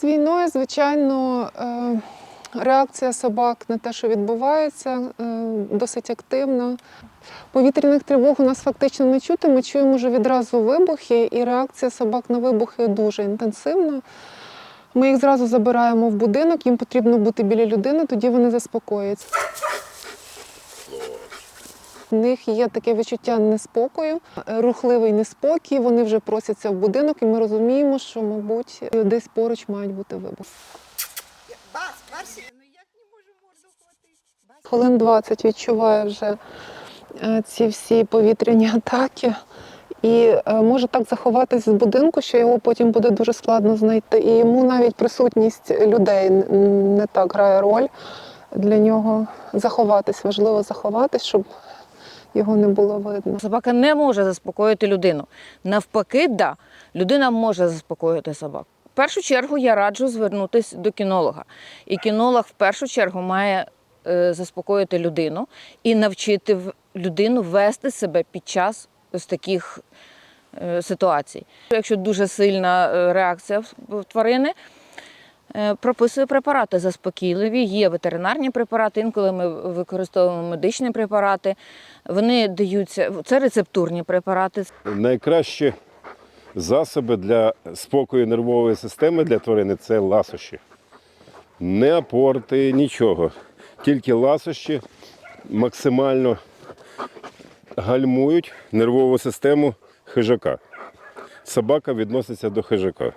З війною, звичайно, е, реакція собак на те, що відбувається, е, досить активна. Повітряних тривог у нас фактично не чути. Ми чуємо вже відразу вибухи, і реакція собак на вибухи дуже інтенсивна. Ми їх зразу забираємо в будинок, їм потрібно бути біля людини, тоді вони заспокояться. В них є таке відчуття неспокою, рухливий неспокій. Вони вже просяться в будинок, і ми розуміємо, що, мабуть, десь поруч мають бути вибухи. Хвилин 20 відчуває вже е, ці всі повітряні атаки. І е, може так заховатись з будинку, що його потім буде дуже складно знайти. І йому навіть присутність людей не так грає роль. Для нього заховатись, важливо заховатись, щоб його не було видно. Собака не може заспокоїти людину. Навпаки, да, людина може заспокоїти собак. В першу чергу я раджу звернутися до кінолога. І кінолог в першу чергу має е, заспокоїти людину і навчити людину вести себе під час ось таких е, ситуацій. Якщо дуже сильна е, реакція в тварини, е, прописує препарати заспокійливі. Є ветеринарні препарати, інколи ми використовуємо медичні препарати. Вони даються, це рецептурні препарати. Найкращі засоби для спокою нервової системи для тварини це ласощі. Не апорти, нічого. Тільки ласощі максимально гальмують нервову систему хижака. Собака відноситься до хижака.